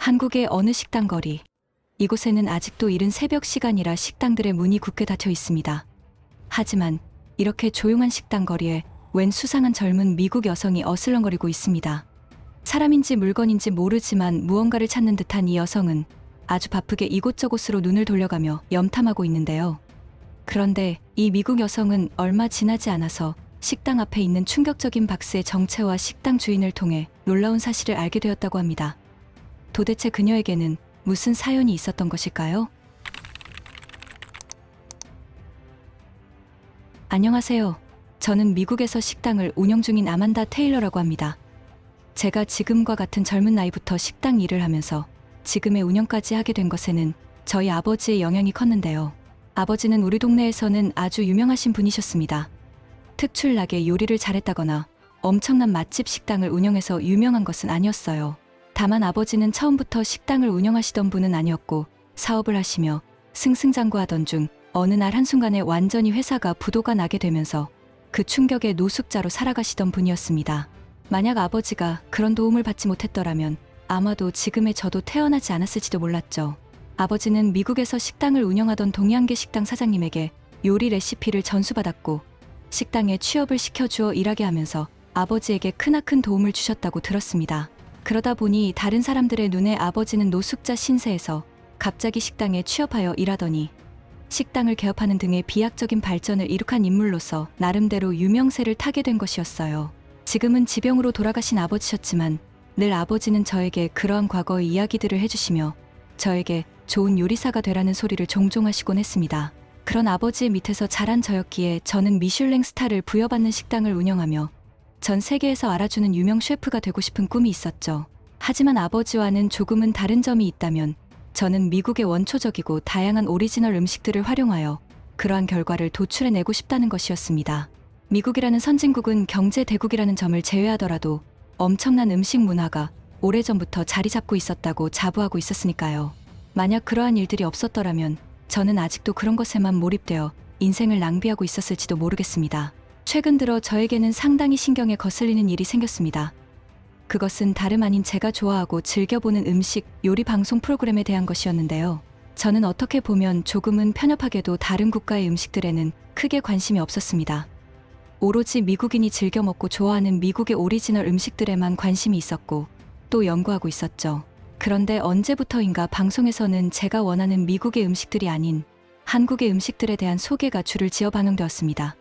한국의 어느 식당 거리. 이곳에는 아직도 이른 새벽 시간이라 식당들의 문이 굳게 닫혀 있습니다. 하지만 이렇게 조용한 식당 거리에 웬 수상한 젊은 미국 여성이 어슬렁거리고 있습니다. 사람인지 물건인지 모르지만 무언가를 찾는 듯한 이 여성은 아주 바쁘게 이곳저곳으로 눈을 돌려가며 염탐하고 있는데요. 그런데 이 미국 여성은 얼마 지나지 않아서 식당 앞에 있는 충격적인 박스의 정체와 식당 주인을 통해 놀라운 사실을 알게 되었다고 합니다. 도대체 그녀에게는 무슨 사연이 있었던 것일까요? 안녕하세요. 저는 미국에서 식당을 운영 중인 아만다 테일러라고 합니다. 제가 지금과 같은 젊은 나이부터 식당 일을 하면서 지금의 운영까지 하게 된 것에는 저희 아버지의 영향이 컸는데요. 아버지는 우리 동네에서는 아주 유명하신 분이셨습니다. 특출나게 요리를 잘했다거나 엄청난 맛집 식당을 운영해서 유명한 것은 아니었어요. 다만 아버지는 처음부터 식당을 운영하시던 분은 아니었고 사업을 하시며 승승장구하던 중 어느 날 한순간에 완전히 회사가 부도가 나게 되면서 그 충격의 노숙자로 살아가시던 분이었습니다. 만약 아버지가 그런 도움을 받지 못했더라면 아마도 지금의 저도 태어나지 않았을지도 몰랐죠. 아버지는 미국에서 식당을 운영하던 동양계 식당 사장님에게 요리 레시피를 전수받았고 식당에 취업을 시켜주어 일하게 하면서 아버지에게 크나큰 도움을 주셨다고 들었습니다. 그러다 보니 다른 사람들의 눈에 아버지는 노숙자 신세에서 갑자기 식당에 취업하여 일하더니 식당을 개업하는 등의 비약적인 발전을 이룩한 인물로서 나름대로 유명세를 타게 된 것이었어요. 지금은 지병으로 돌아가신 아버지셨지만 늘 아버지는 저에게 그러한 과거의 이야기들을 해주시며 저에게 좋은 요리사가 되라는 소리를 종종 하시곤 했습니다. 그런 아버지의 밑에서 자란 저였기에 저는 미슐랭 스타를 부여받는 식당을 운영하며 전 세계에서 알아주는 유명 셰프가 되고 싶은 꿈이 있었죠. 하지만 아버지와는 조금은 다른 점이 있다면 저는 미국의 원초적이고 다양한 오리지널 음식들을 활용하여 그러한 결과를 도출해내고 싶다는 것이었습니다. 미국이라는 선진국은 경제 대국이라는 점을 제외하더라도 엄청난 음식 문화가 오래전부터 자리 잡고 있었다고 자부하고 있었으니까요. 만약 그러한 일들이 없었더라면 저는 아직도 그런 것에만 몰입되어 인생을 낭비하고 있었을지도 모르겠습니다. 최근 들어 저에게는 상당히 신경에 거슬리는 일이 생겼습니다. 그것은 다름 아닌 제가 좋아하고 즐겨보는 음식, 요리 방송 프로그램에 대한 것이었는데요. 저는 어떻게 보면 조금은 편협하게도 다른 국가의 음식들에는 크게 관심이 없었습니다. 오로지 미국인이 즐겨 먹고 좋아하는 미국의 오리지널 음식들에만 관심이 있었고 또 연구하고 있었죠. 그런데 언제부터인가 방송에서는 제가 원하는 미국의 음식들이 아닌 한국의 음식들에 대한 소개가 줄을 지어 방영되었습니다.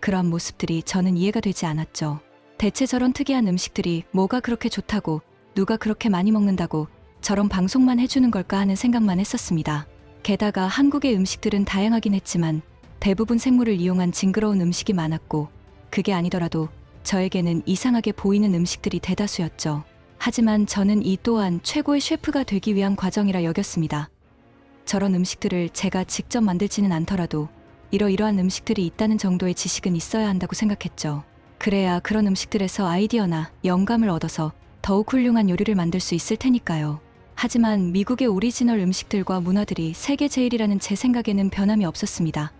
그러한 모습들이 저는 이해가 되지 않았죠. 대체 저런 특이한 음식들이 뭐가 그렇게 좋다고 누가 그렇게 많이 먹는다고 저런 방송만 해주는 걸까 하는 생각만 했었습니다. 게다가 한국의 음식들은 다양하긴 했지만 대부분 생물을 이용한 징그러운 음식이 많았고 그게 아니더라도 저에게는 이상하게 보이는 음식들이 대다수였죠. 하지만 저는 이 또한 최고의 셰프가 되기 위한 과정이라 여겼습니다. 저런 음식들을 제가 직접 만들지는 않더라도 이러이러한 음식들이 있다는 정도의 지식은 있어야 한다고 생각했죠. 그래야 그런 음식들에서 아이디어나 영감을 얻어서 더욱 훌륭한 요리를 만들 수 있을 테니까요. 하지만 미국의 오리지널 음식들과 문화들이 세계 제일이라는 제 생각에는 변함이 없었습니다.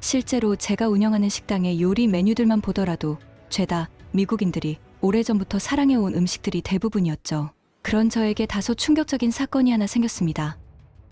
실제로 제가 운영하는 식당의 요리 메뉴들만 보더라도 죄다 미국인들이 오래전부터 사랑해온 음식들이 대부분이었죠. 그런 저에게 다소 충격적인 사건이 하나 생겼습니다.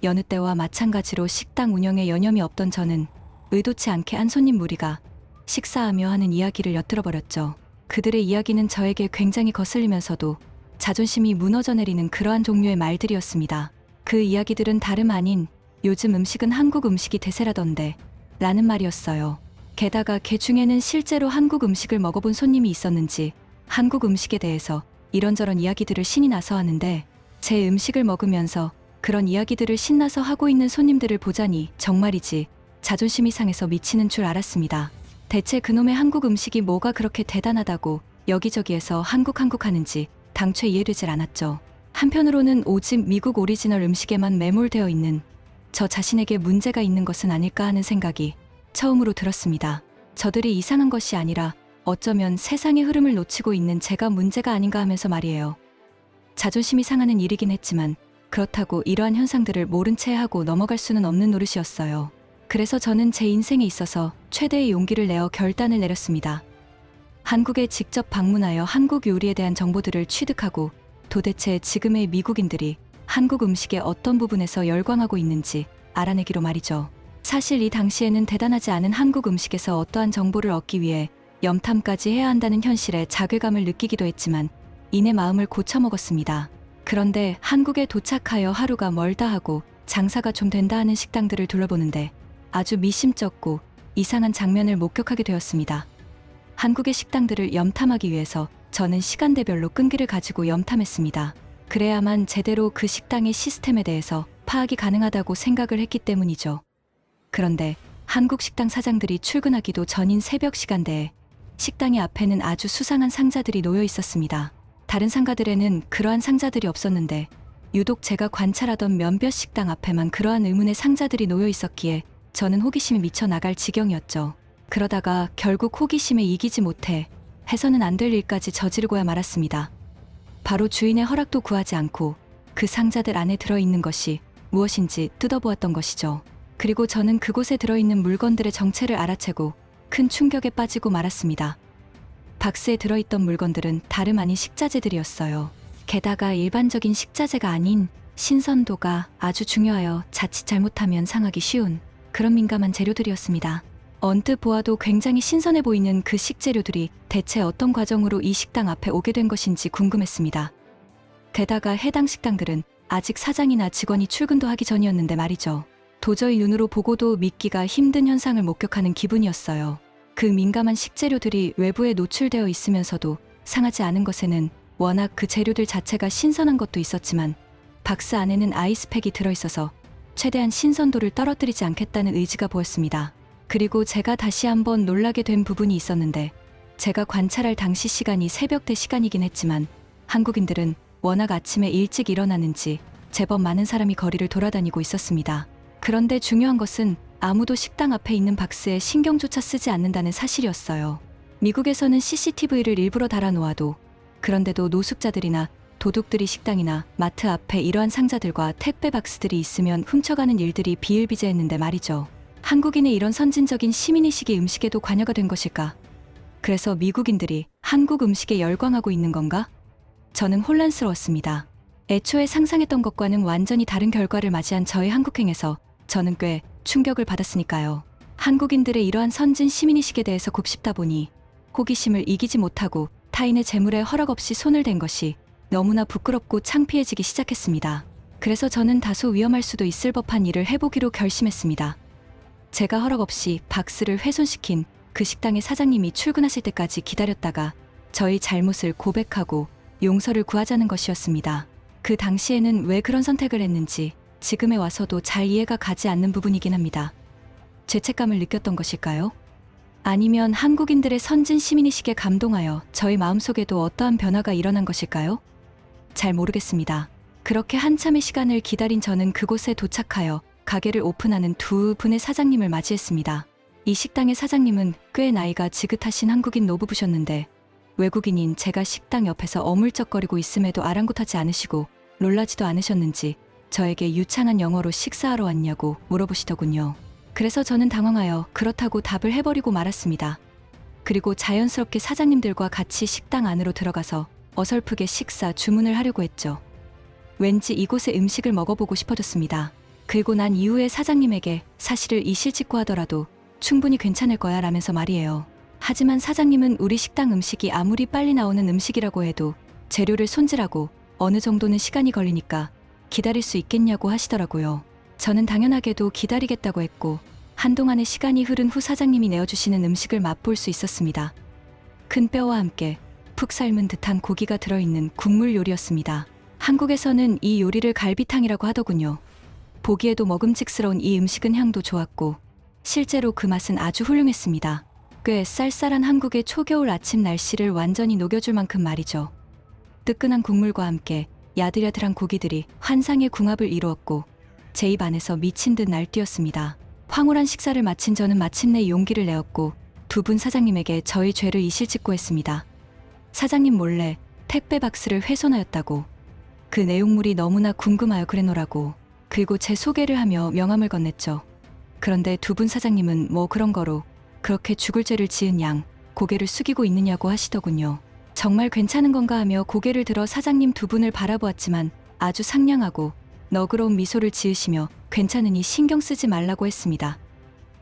여느 때와 마찬가지로 식당 운영에 여념이 없던 저는 의도치 않게 한 손님 무리가 식사하며 하는 이야기를 엿들어 버렸죠. 그들의 이야기는 저에게 굉장히 거슬리면서도 자존심이 무너져 내리는 그러한 종류의 말들이었습니다. 그 이야기들은 다름 아닌 요즘 음식은 한국 음식이 대세라던데 라는 말이었어요. 게다가 개 중에는 실제로 한국 음식을 먹어본 손님이 있었는지 한국 음식에 대해서 이런저런 이야기들을 신이 나서 하는데 제 음식을 먹으면서 그런 이야기들을 신나서 하고 있는 손님들을 보자니 정말이지 자존심이 상해서 미치는 줄 알았습니다. 대체 그놈의 한국 음식이 뭐가 그렇게 대단하다고 여기저기에서 한국 한국 하는지 당최 이해되질 않았죠. 한편으로는 오직 미국 오리지널 음식에만 매몰되어 있는 저 자신에게 문제가 있는 것은 아닐까 하는 생각이 처음으로 들었습니다. 저들이 이상한 것이 아니라 어쩌면 세상의 흐름을 놓치고 있는 제가 문제가 아닌가 하면서 말이에요. 자존심이 상하는 일이긴 했지만 그렇다고 이러한 현상들을 모른 채 하고 넘어갈 수는 없는 노릇이었어요. 그래서 저는 제 인생에 있어서 최대의 용기를 내어 결단을 내렸습니다. 한국에 직접 방문하여 한국 요리에 대한 정보들을 취득하고 도대체 지금의 미국인들이 한국 음식의 어떤 부분에서 열광하고 있는지 알아내기로 말이죠. 사실 이 당시에는 대단하지 않은 한국 음식에서 어떠한 정보를 얻기 위해 염탐까지 해야 한다는 현실에 자괴감을 느끼기도 했지만 이내 마음을 고쳐먹었습니다. 그런데 한국에 도착하여 하루가 멀다 하고 장사가 좀 된다 하는 식당들을 둘러보는데 아주 미심쩍고 이상한 장면을 목격하게 되었습니다. 한국의 식당들을 염탐하기 위해서 저는 시간대별로 끈기를 가지고 염탐했습니다. 그래야만 제대로 그 식당의 시스템에 대해서 파악이 가능하다고 생각을 했기 때문이죠. 그런데 한국 식당 사장들이 출근하기도 전인 새벽 시간대에 식당의 앞에는 아주 수상한 상자들이 놓여 있었습니다. 다른 상가들에는 그러한 상자들이 없었는데 유독 제가 관찰하던 몇몇 식당 앞에만 그러한 의문의 상자들이 놓여 있었기에 저는 호기심이 미쳐 나갈 지경이었죠. 그러다가 결국 호기심에 이기지 못해 해서는 안 될 일까지 저지르고야 말았습니다. 바로 주인의 허락도 구하지 않고 그 상자들 안에 들어있는 것이 무엇인지 뜯어보았던 것이죠. 그리고 저는 그곳에 들어있는 물건들의 정체를 알아채고 큰 충격에 빠지고 말았습니다. 박스에 들어있던 물건들은 다름 아닌 식자재들이었어요. 게다가 일반적인 식자재가 아닌 신선도가 아주 중요하여 자칫 잘못하면 상하기 쉬운 그런 민감한 재료들이었습니다. 언뜻 보아도 굉장히 신선해 보이는 그 식재료들이 대체 어떤 과정으로 이 식당 앞에 오게 된 것인지 궁금했습니다. 게다가 해당 식당들은 아직 사장이나 직원이 출근도 하기 전이었는데 말이죠. 도저히 눈으로 보고도 믿기가 힘든 현상을 목격하는 기분이었어요. 그 민감한 식재료들이 외부에 노출되어 있으면서도 상하지 않은 것에는 워낙 그 재료들 자체가 신선한 것도 있었지만 박스 안에는 아이스팩이 들어있어서 최대한 신선도를 떨어뜨리지 않겠다는 의지가 보였습니다. 그리고 제가 다시 한번 놀라게 된 부분이 있었는데 제가 관찰할 당시 시간이 새벽대 시간이긴 했지만 한국인들은 워낙 아침에 일찍 일어나는지 제법 많은 사람이 거리를 돌아다니고 있었습니다. 그런데 중요한 것은 아무도 식당 앞에 있는 박스에 신경조차 쓰지 않는다는 사실이었어요. 미국에서는 CCTV를 일부러 달아놓아도 그런데도 노숙자들이나 도둑들이 식당이나 마트 앞에 이러한 상자들과 택배 박스들이 있으면 훔쳐가는 일들이 비일비재했는데 말이죠. 한국인의 이런 선진적인 시민의식이 음식에도 관여가 된 것일까? 그래서 미국인들이 한국 음식에 열광하고 있는 건가? 저는 혼란스러웠습니다. 애초에 상상했던 것과는 완전히 다른 결과를 맞이한 저의 한국행에서 저는 꽤 충격을 받았으니까요. 한국인들의 이러한 선진 시민의식에 대해서 곱씹다 보니 호기심을 이기지 못하고 타인의 재물에 허락 없이 손을 댄 것이 너무나 부끄럽고 창피해지기 시작했습니다. 그래서 저는 다소 위험할 수도 있을 법한 일을 해보기로 결심했습니다. 제가 허락 없이 박스를 훼손시킨 그 식당의 사장님이 출근하실 때까지 기다렸다가 저희 잘못을 고백하고 용서를 구하자는 것이었습니다. 그 당시에는 왜 그런 선택을 했는지 지금에 와서도 잘 이해가 가지 않는 부분이긴 합니다. 죄책감을 느꼈던 것일까요? 아니면 한국인들의 선진 시민의식에 감동하여 저희 마음속에도 어떠한 변화가 일어난 것일까요? 잘 모르겠습니다. 그렇게 한참의 시간을 기다린 저는 그곳에 도착하여 가게를 오픈하는 두 분의 사장님을 맞이했습니다. 이 식당의 사장님은 꽤 나이가 지긋하신 한국인 노부부셨는데 외국인인 제가 식당 옆에서 어물쩍거리고 있음에도 아랑곳하지 않으시고 놀라지도 않으셨는지 저에게 유창한 영어로 식사하러 왔냐고 물어보시더군요. 그래서 저는 당황하여 그렇다고 답을 해버리고 말았습니다. 그리고 자연스럽게 사장님들과 같이 식당 안으로 들어가서 어설프게 식사 주문을 하려고 했죠. 왠지 이곳의 음식을 먹어보고 싶어졌습니다. 그리고 난 이후에 사장님에게 사실을 이실직고 하더라도 충분히 괜찮을 거야 라면서 말이에요. 하지만 사장님은 우리 식당 음식이 아무리 빨리 나오는 음식이라고 해도 재료를 손질하고 어느 정도는 시간이 걸리니까 기다릴 수 있겠냐고 하시더라고요. 저는 당연하게도 기다리겠다고 했고 한동안의 시간이 흐른 후 사장님이 내어주시는 음식을 맛볼 수 있었습니다. 큰 뼈와 함께 푹 삶은 듯한 고기가 들어있는 국물 요리였습니다. 한국에서는 이 요리를 갈비탕이라고 하더군요. 보기에도 먹음직스러운 이 음식은 향도 좋았고 실제로 그 맛은 아주 훌륭했습니다. 꽤 쌀쌀한 한국의 초겨울 아침 날씨를 완전히 녹여줄 만큼 말이죠. 뜨끈한 국물과 함께 야들야들한 고기들이 환상의 궁합을 이루었고 제 입 안에서 미친 듯 날뛰었습니다. 황홀한 식사를 마친 저는 마침내 용기를 내었고 두 분 사장님에게 저희 죄를 이실직고 했습니다. 사장님 몰래 택배 박스를 훼손하였다고 그 내용물이 너무나 궁금하여 그래노라고 그리고 제 소개를 하며 명함을 건넸죠. 그런데 두 분 사장님은 뭐 그런 거로 그렇게 죽을 죄를 지은 양 고개를 숙이고 있느냐고 하시더군요. 정말 괜찮은 건가 하며 고개를 들어 사장님 두 분을 바라보았지만 아주 상냥하고 너그러운 미소를 지으시며 괜찮으니 신경 쓰지 말라고 했습니다.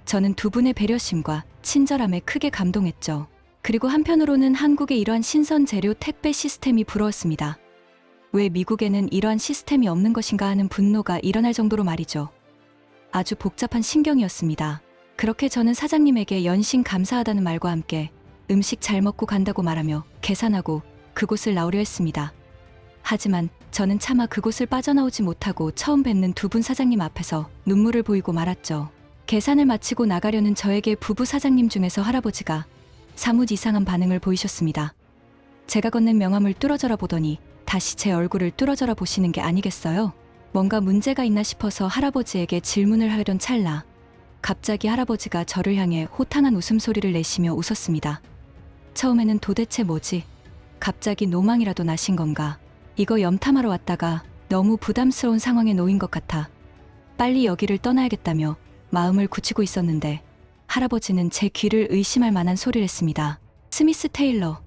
저는 두 분의 배려심과 친절함에 크게 감동했죠. 그리고 한편으로는 한국의 이러한 신선 재료 택배 시스템이 부러웠습니다. 왜 미국에는 이러한 시스템이 없는 것인가 하는 분노가 일어날 정도로 말이죠. 아주 복잡한 신경이었습니다. 그렇게 저는 사장님에게 연신 감사하다는 말과 함께 음식 잘 먹고 간다고 말하며 계산하고 그곳을 나오려 했습니다. 하지만 저는 차마 그곳을 빠져나오지 못하고 처음 뵙는 두 분 사장님 앞에서 눈물을 보이고 말았죠. 계산을 마치고 나가려는 저에게 부부 사장님 중에서 할아버지가 사뭇 이상한 반응을 보이셨습니다. 제가 건넨 명함을 뚫어져라 보더니 다시 제 얼굴을 뚫어져라 보시는 게 아니겠어요? 뭔가 문제가 있나 싶어서 할아버지에게 질문을 하려던 찰나 갑자기 할아버지가 저를 향해 호탕한 웃음소리를 내시며 웃었습니다. 처음에는 도대체 뭐지? 갑자기 노망이라도 나신 건가? 이거 염탐하러 왔다가 너무 부담스러운 상황에 놓인 것 같아 빨리 여기를 떠나야겠다며 마음을 굳히고 있었는데 할아버지는 제 귀를 의심할 만한 소리를 했습니다. 스미스 테일러.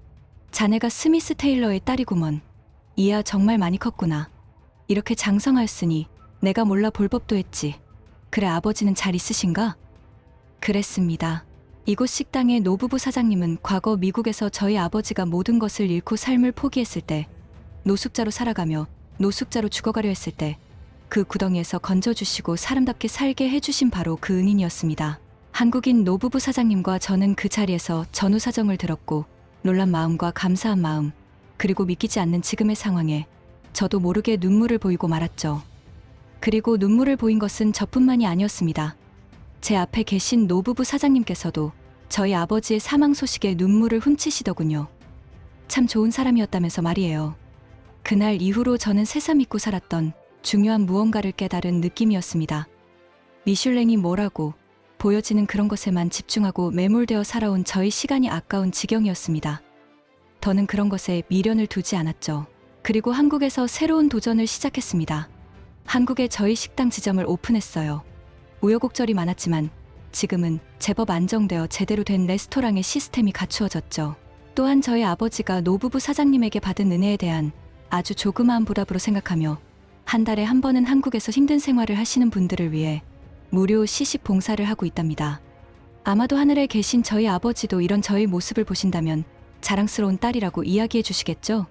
자네가 스미스 테일러의 딸이구먼. 이야 정말 많이 컸구나. 이렇게 장성하였으니 내가 몰라 볼 법도 했지. 그래 아버지는 잘 있으신가? 그랬습니다. 이곳 식당의 노부부 사장님은 과거 미국에서 저희 아버지가 모든 것을 잃고 삶을 포기했을 때 노숙자로 살아가며 노숙자로 죽어가려 했을 때 그 구덩이에서 건져주시고 사람답게 살게 해주신 바로 그 은인이었습니다. 한국인 노부부 사장님과 저는 그 자리에서 전후 사정을 들었고 놀란 마음과 감사한 마음 그리고 믿기지 않는 지금의 상황에 저도 모르게 눈물을 보이고 말았죠. 그리고 눈물을 보인 것은 저뿐만이 아니었습니다. 제 앞에 계신 노부부 사장님께서도 저희 아버지의 사망 소식에 눈물을 훔치시더군요. 참 좋은 사람이었다면서 말이에요. 그날 이후로 저는 새삼 잊고 살았던 중요한 무언가를 깨달은 느낌이었습니다. 미슐랭이 뭐라고 보여지는 그런 것에만 집중하고 매몰되어 살아온 저희 시간이 아까운 지경이었습니다. 더는 그런 것에 미련을 두지 않았죠. 그리고 한국에서 새로운 도전을 시작했습니다. 한국에 저희 식당 지점을 오픈했어요. 우여곡절이 많았지만 지금은 제법 안정되어 제대로 된 레스토랑의 시스템이 갖추어졌죠. 또한 저희 아버지가 노부부 사장님에게 받은 은혜에 대한 아주 조그마한 보답으로 생각하며 한 달에 한 번은 한국에서 힘든 생활을 하시는 분들을 위해 무료 시식 봉사를 하고 있답니다. 아마도 하늘에 계신 저희 아버지도 이런 저희 모습을 보신다면 자랑스러운 딸이라고 이야기해 주시겠죠?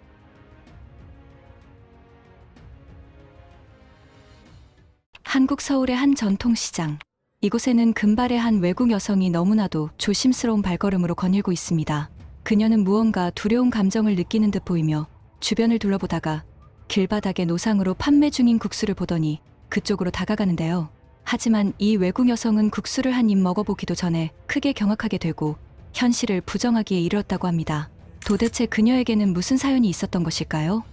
한국 서울의 한 전통시장. 이곳에는 금발의 한 외국 여성이 너무나도 조심스러운 발걸음으로 거닐고 있습니다. 그녀는 무언가 두려운 감정을 느끼는 듯 보이며 주변을 둘러보다가 길바닥에 노상으로 판매 중인 국수를 보더니 그쪽으로 다가가는데요. 하지만 이 외국 여성은 국수를 한 입 먹어보기도 전에 크게 경악하게 되고 현실을 부정하기에 이르렀다고 합니다. 도대체 그녀에게는 무슨 사연이 있었던 것일까요?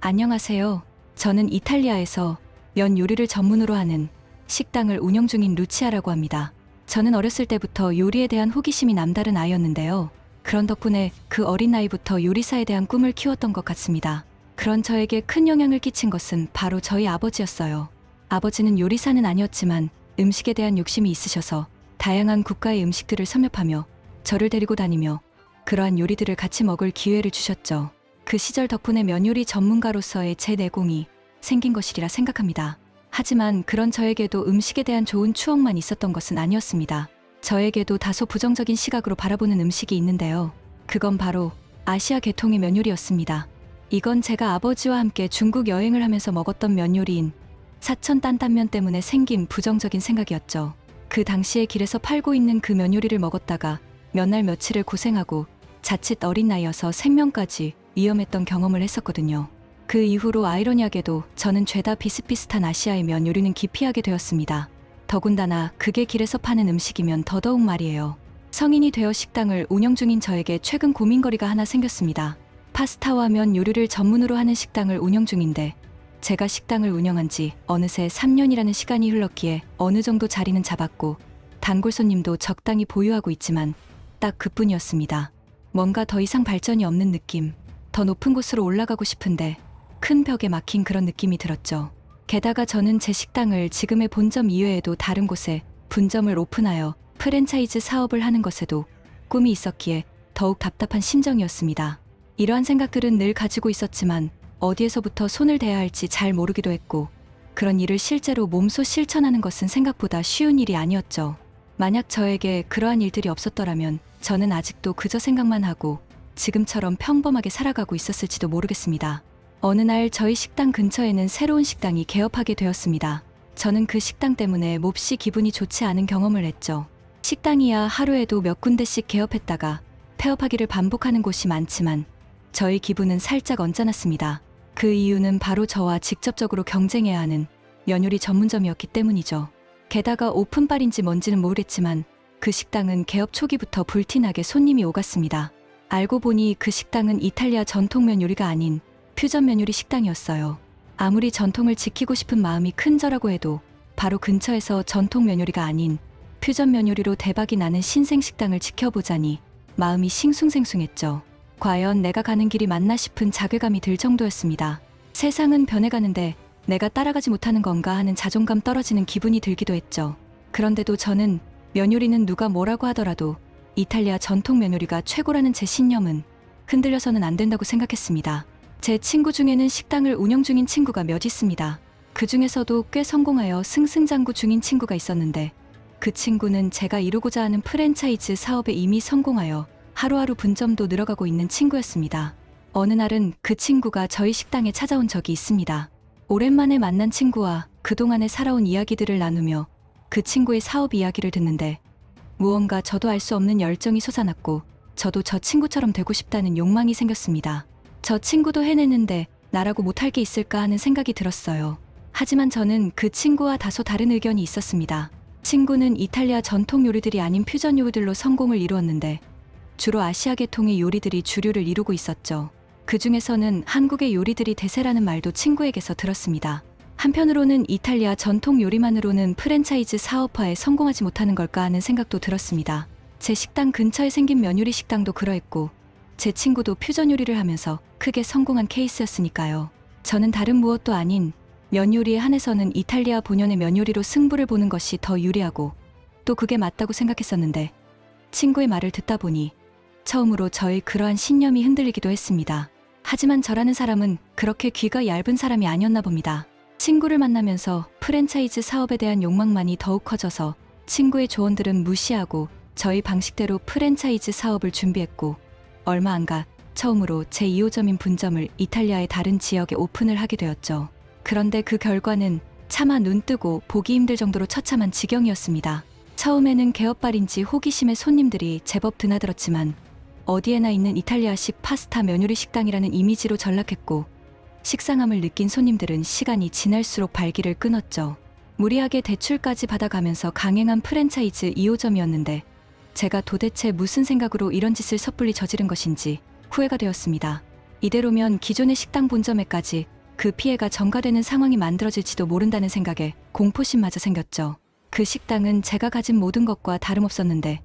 안녕하세요. 저는 이탈리아에서 면 요리를 전문으로 하는 식당을 운영 중인 루치아라고 합니다. 저는 어렸을 때부터 요리에 대한 호기심이 남다른 아이였는데요. 그런 덕분에 그 어린 나이부터 요리사에 대한 꿈을 키웠던 것 같습니다. 그런 저에게 큰 영향을 끼친 것은 바로 저희 아버지였어요. 아버지는 요리사는 아니었지만 음식에 대한 욕심이 있으셔서 다양한 국가의 음식들을 섭렵하며 저를 데리고 다니며 그러한 요리들을 같이 먹을 기회를 주셨죠. 그 시절 덕분에 면요리 전문가로서의 제 내공이 생긴 것이리라 생각합니다. 하지만 그런 저에게도 음식에 대한 좋은 추억만 있었던 것은 아니었습니다. 저에게도 다소 부정적인 시각으로 바라보는 음식이 있는데요. 그건 바로 아시아 계통의 면요리였습니다. 이건 제가 아버지와 함께 중국 여행을 하면서 먹었던 면 요리인 사천担担면 때문에 생긴 부정적인 생각이었죠. 그 당시에 길에서 팔고 있는 그 면 요리를 먹었다가 몇 날 며칠을 고생하고 자칫 어린 나이여서 생명까지 위험했던 경험을 했었거든요. 그 이후로 아이러니하게도 저는 죄다 비슷비슷한 아시아의 면 요리는 기피하게 되었습니다. 더군다나 그게 길에서 파는 음식이면 더더욱 말이에요. 성인이 되어 식당을 운영 중인 저에게 최근 고민거리가 하나 생겼습니다. 파스타와 면 요리를 전문으로 하는 식당을 운영 중인데 제가 식당을 운영한 지 어느새 3년이라는 시간이 흘렀기에 어느 정도 자리는 잡았고 단골 손님도 적당히 보유하고 있지만 딱 그뿐이었습니다. 뭔가 더 이상 발전이 없는 느낌. 더 높은 곳으로 올라가고 싶은데 큰 벽에 막힌 그런 느낌이 들었죠. 게다가 저는 제 식당을 지금의 본점 이외에도 다른 곳에 분점을 오픈하여 프랜차이즈 사업을 하는 것에도 꿈이 있었기에 더욱 답답한 심정이었습니다. 이러한 생각들은 늘 가지고 있었지만 어디에서부터 손을 대야 할지 잘 모르기도 했고 그런 일을 실제로 몸소 실천하는 것은 생각보다 쉬운 일이 아니었죠. 만약 저에게 그러한 일들이 없었더라면 저는 아직도 그저 생각만 하고 지금처럼 평범하게 살아가고 있었을지도 모르겠습니다. 어느 날 저희 식당 근처에는 새로운 식당이 개업하게 되었습니다. 저는 그 식당 때문에 몹시 기분이 좋지 않은 경험을 했죠. 식당이야 하루에도 몇 군데씩 개업했다가 폐업하기를 반복하는 곳이 많지만 저희 기분은 살짝 언짢았습니다. 그 이유는 바로 저와 직접적으로 경쟁해야 하는 면요리 전문점이었기 때문이죠. 게다가 오픈빨인지 뭔지는 모르겠지만 그 식당은 개업 초기부터 불티나게 손님이 오갔습니다. 알고 보니 그 식당은 이탈리아 전통 면 요리가 아닌 퓨전 면 요리 식당이었어요. 아무리 전통을 지키고 싶은 마음이 큰 저라고 해도 바로 근처에서 전통 면 요리가 아닌 퓨전 면 요리로 대박이 나는 신생 식당을 지켜보자니 마음이 싱숭생숭했죠. 과연 내가 가는 길이 맞나 싶은 자괴감이 들 정도였습니다. 세상은 변해가는데 내가 따라가지 못하는 건가 하는 자존감 떨어지는 기분이 들기도 했죠. 그런데도 저는 면요리는 누가 뭐라고 하더라도 이탈리아 전통 면요리가 최고라는 제 신념은 흔들려서는 안 된다고 생각했습니다. 제 친구 중에는 식당을 운영 중인 친구가 몇 있습니다. 그 중에서도 꽤 성공하여 승승장구 중인 친구가 있었는데 그 친구는 제가 이루고자 하는 프랜차이즈 사업에 이미 성공하여 하루하루 분점도 늘어가고 있는 친구였습니다. 어느 날은 그 친구가 저희 식당에 찾아온 적이 있습니다. 오랜만에 만난 친구와 그동안에 살아온 이야기들을 나누며 그 친구의 사업 이야기를 듣는데 무언가 저도 알 수 없는 열정이 솟아났고 저도 저 친구처럼 되고 싶다는 욕망이 생겼습니다. 저 친구도 해내는데 나라고 못할 게 있을까 하는 생각이 들었어요. 하지만 저는 그 친구와 다소 다른 의견이 있었습니다. 친구는 이탈리아 전통 요리들이 아닌 퓨전 요리들로 성공을 이루었는데 주로 아시아 계통의 요리들이 주류를 이루고 있었죠. 그 중에서는 한국의 요리들이 대세라는 말도 친구에게서 들었습니다. 한편으로는 이탈리아 전통 요리만으로는 프랜차이즈 사업화에 성공하지 못하는 걸까 하는 생각도 들었습니다. 제 식당 근처에 생긴 면요리 식당도 그러했고 제 친구도 퓨전 요리를 하면서 크게 성공한 케이스였으니까요. 저는 다른 무엇도 아닌 면 요리에 한해서는 이탈리아 본연의 면 요리로 승부를 보는 것이 더 유리하고 또 그게 맞다고 생각했었는데 친구의 말을 듣다 보니 처음으로 저의 그러한 신념이 흔들리기도 했습니다. 하지만 저라는 사람은 그렇게 귀가 얇은 사람이 아니었나 봅니다. 친구를 만나면서 프랜차이즈 사업에 대한 욕망만이 더욱 커져서 친구의 조언들은 무시하고 저희 방식대로 프랜차이즈 사업을 준비했고 얼마 안 가 처음으로 제 2호점인 분점을 이탈리아의 다른 지역에 오픈을 하게 되었죠. 그런데 그 결과는 차마 눈 뜨고 보기 힘들 정도로 처참한 지경이었습니다. 처음에는 개업발인지 호기심의 손님들이 제법 드나들었지만 어디에나 있는 이탈리아식 파스타 면요리 식당이라는 이미지로 전락했고 식상함을 느낀 손님들은 시간이 지날수록 발기를 끊었죠. 무리하게 대출까지 받아가면서 강행한 프랜차이즈 2호점이었는데 제가 도대체 무슨 생각으로 이런 짓을 섣불리 저지른 것인지 후회가 되었습니다. 이대로면 기존의 식당 본점에까지 그 피해가 전가되는 상황이 만들어질지도 모른다는 생각에 공포심마저 생겼죠. 그 식당은 제가 가진 모든 것과 다름없었는데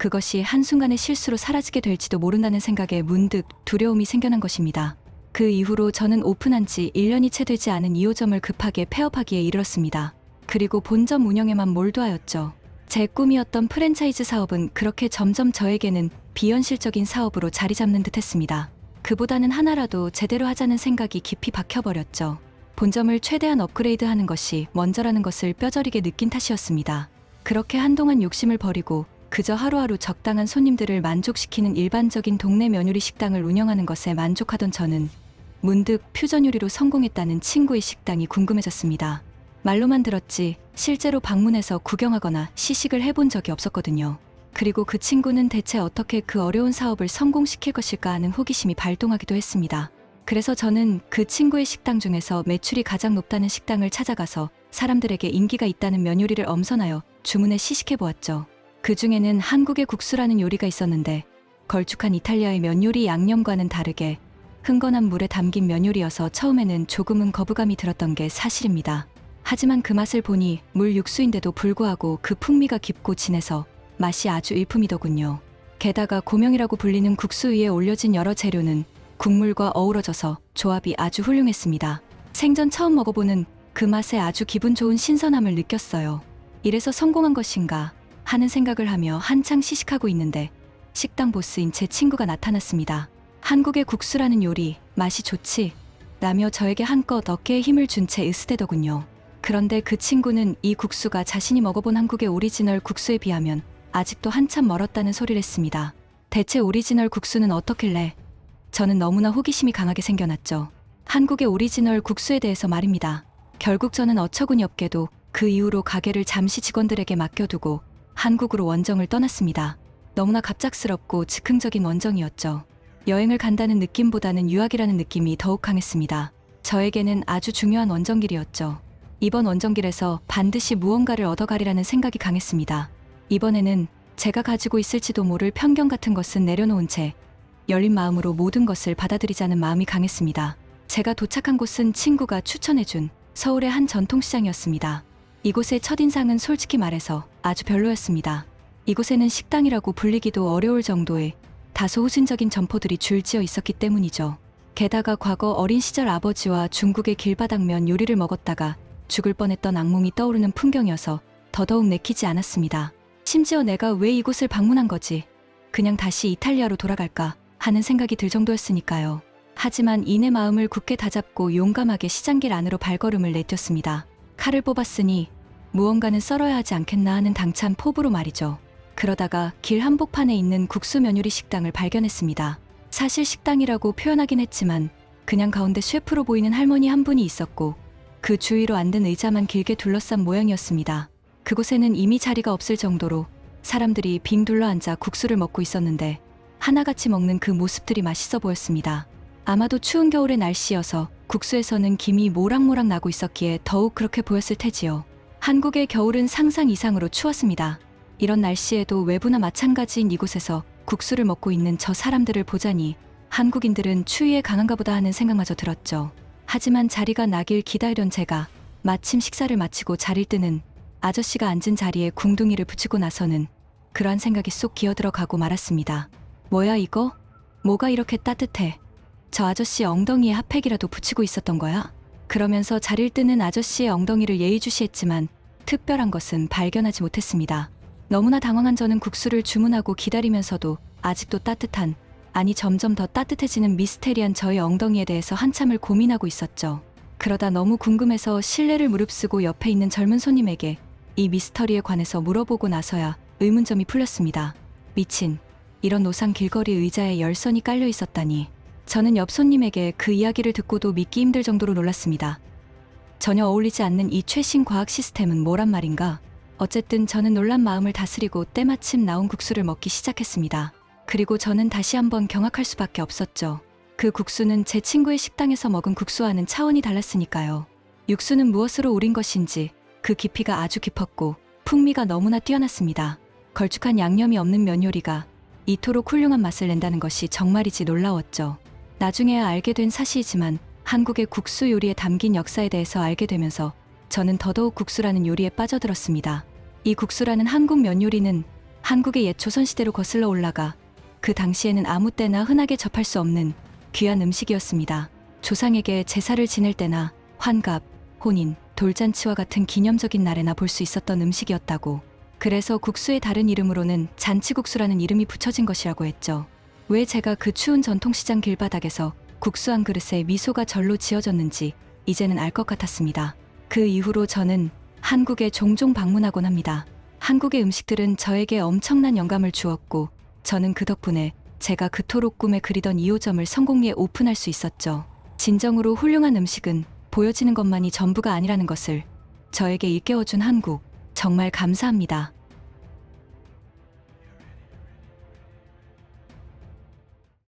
그것이 한순간의 실수로 사라지게 될지도 모른다는 생각에 문득 두려움이 생겨난 것입니다. 그 이후로 저는 오픈한 지 1년이 채 되지 않은 2호점을 급하게 폐업하기에 이르렀습니다. 그리고 본점 운영에만 몰두하였죠. 제 꿈이었던 프랜차이즈 사업은 그렇게 점점 저에게는 비현실적인 사업으로 자리 잡는 듯 했습니다. 그보다는 하나라도 제대로 하자는 생각이 깊이 박혀버렸죠. 본점을 최대한 업그레이드 하는 것이 먼저라는 것을 뼈저리게 느낀 탓이었습니다. 그렇게 한동안 욕심을 버리고 그저 하루하루 적당한 손님들을 만족시키는 일반적인 동네 면요리 식당을 운영하는 것에 만족하던 저는 문득 퓨전 요리로 성공했다는 친구의 식당이 궁금해졌습니다. 말로만 들었지 실제로 방문해서 구경하거나 시식을 해본 적이 없었거든요. 그리고 그 친구는 대체 어떻게 그 어려운 사업을 성공시킬 것일까 하는 호기심이 발동하기도 했습니다. 그래서 저는 그 친구의 식당 중에서 매출이 가장 높다는 식당을 찾아가서 사람들에게 인기가 있다는 면요리를 엄선하여 주문해 시식해 보았죠. 그 중에는 한국의 국수라는 요리가 있었는데 걸쭉한 이탈리아의 면 요리 양념과는 다르게 흥건한 물에 담긴 면 요리여서 처음에는 조금은 거부감이 들었던 게 사실입니다. 하지만 그 맛을 보니 물 육수인데도 불구하고 그 풍미가 깊고 진해서 맛이 아주 일품이더군요. 게다가 고명이라고 불리는 국수 위에 올려진 여러 재료는 국물과 어우러져서 조합이 아주 훌륭했습니다. 생전 처음 먹어보는 그 맛에 아주 기분 좋은 신선함을 느꼈어요. 이래서 성공한 것인가 하는 생각을 하며 한창 시식하고 있는데 식당 보스인 제 친구가 나타났습니다. 한국의 국수라는 요리 맛이 좋지 라며 저에게 한껏 어깨에 힘을 준 채 으스대더군요. 그런데 그 친구는 이 국수가 자신이 먹어본 한국의 오리지널 국수에 비하면 아직도 한참 멀었다는 소리를 했습니다. 대체 오리지널 국수는 어떻길래? 저는 너무나 호기심이 강하게 생겨났죠. 한국의 오리지널 국수에 대해서 말입니다. 결국 저는 어처구니 없게도 그 이후로 가게를 잠시 직원들에게 맡겨두고 한국으로 원정을 떠났습니다. 너무나 갑작스럽고 즉흥적인 원정이었죠. 여행을 간다는 느낌보다는 유학이라는 느낌이 더욱 강했습니다. 저에게는 아주 중요한 원정길이었죠. 이번 원정길에서 반드시 무언가를 얻어가리라는 생각이 강했습니다. 이번에는 제가 가지고 있을지도 모를 편견 같은 것은 내려놓은 채 열린 마음으로 모든 것을 받아들이자는 마음이 강했습니다. 제가 도착한 곳은 친구가 추천해준 서울의 한 전통시장이었습니다. 이곳의 첫인상은 솔직히 말해서 아주 별로였습니다. 이곳에는 식당이라고 불리기도 어려울 정도의 다소 후진적인 점포들이 줄지어 있었기 때문이죠. 게다가 과거 어린 시절 아버지와 중국의 길바닥면 요리를 먹었다가 죽을 뻔했던 악몽이 떠오르는 풍경이어서 더더욱 내키지 않았습니다. 심지어 내가 왜 이곳을 방문한 거지? 그냥 다시 이탈리아로 돌아갈까 하는 생각이 들 정도였으니까요. 하지만 이내 마음을 굳게 다잡고 용감하게 시장길 안으로 발걸음을 내뛰었습니다. 칼을 뽑았으니 무언가는 썰어야 하지 않겠나 하는 당찬 포부로 말이죠. 그러다가 길 한복판에 있는 국수 면요리 식당을 발견했습니다. 사실 식당이라고 표현하긴 했지만 그냥 가운데 셰프로 보이는 할머니 한 분이 있었고 그 주위로 앉은 의자만 길게 둘러싼 모양이었습니다. 그곳에는 이미 자리가 없을 정도로 사람들이 빙 둘러 앉아 국수를 먹고 있었는데 하나같이 먹는 그 모습들이 맛있어 보였습니다. 아마도 추운 겨울의 날씨여서 국수에서는 김이 모락모락 나고 있었기에 더욱 그렇게 보였을 테지요. 한국의 겨울은 상상 이상으로 추웠습니다. 이런 날씨에도 외부나 마찬가지인 이곳에서 국수를 먹고 있는 저 사람들을 보자니 한국인들은 추위에 강한가 보다 하는 생각마저 들었죠. 하지만 자리가 나길 기다리던 제가 마침 식사를 마치고 자리를 뜨는 아저씨가 앉은 자리에 궁둥이를 붙이고 나서는 그러한 생각이 쏙 기어들어가고 말았습니다. 뭐야 이거? 뭐가 이렇게 따뜻해? 저 아저씨 엉덩이에 핫팩이라도 붙이고 있었던 거야? 그러면서 자리를 뜨는 아저씨의 엉덩이를 예의주시했지만 특별한 것은 발견하지 못했습니다. 너무나 당황한 저는 국수를 주문하고 기다리면서도 아직도 따뜻한, 아니 점점 더 따뜻해지는 미스테리한 저의 엉덩이에 대해서 한참을 고민하고 있었죠. 그러다 너무 궁금해서 실례를 무릅쓰고 옆에 있는 젊은 손님에게 이 미스터리에 관해서 물어보고 나서야 의문점이 풀렸습니다. 미친, 이런 노상 길거리 의자에 열선이 깔려 있었다니. 저는 옆 손님에게 그 이야기를 듣고도 믿기 힘들 정도로 놀랐습니다. 전혀 어울리지 않는 이 최신 과학 시스템은 뭐란 말인가? 어쨌든 저는 놀란 마음을 다스리고 때마침 나온 국수를 먹기 시작했습니다. 그리고 저는 다시 한번 경악할 수밖에 없었죠. 그 국수는 제 친구의 식당에서 먹은 국수와는 차원이 달랐으니까요. 육수는 무엇으로 우린 것인지 그 깊이가 아주 깊었고 풍미가 너무나 뛰어났습니다. 걸쭉한 양념이 없는 면 요리가 이토록 훌륭한 맛을 낸다는 것이 정말이지 놀라웠죠. 나중에야 알게 된 사실이지만 한국의 국수 요리에 담긴 역사에 대해서 알게 되면서 저는 더더욱 국수라는 요리에 빠져들었습니다. 이 국수라는 한국 면 요리는 한국의 옛 조선시대로 거슬러 올라가 그 당시에는 아무 때나 흔하게 접할 수 없는 귀한 음식이었습니다. 조상에게 제사를 지낼 때나 환갑, 혼인, 돌잔치와 같은 기념적인 날에나 볼 수 있었던 음식이었다고. 그래서 국수의 다른 이름으로는 잔치국수라는 이름이 붙여진 것이라고 했죠. 왜 제가 그 추운 전통시장 길바닥에서 국수 한 그릇에 미소가 절로 지어졌는지 이제는 알 것 같았습니다. 그 이후로 저는 한국에 종종 방문하곤 합니다. 한국의 음식들은 저에게 엄청난 영감을 주었고 저는 그 덕분에 제가 그토록 꿈에 그리던 2호점을 성공리에 오픈할 수 있었죠. 진정으로 훌륭한 음식은 보여지는 것만이 전부가 아니라는 것을 저에게 일깨워준 한국 정말 감사합니다.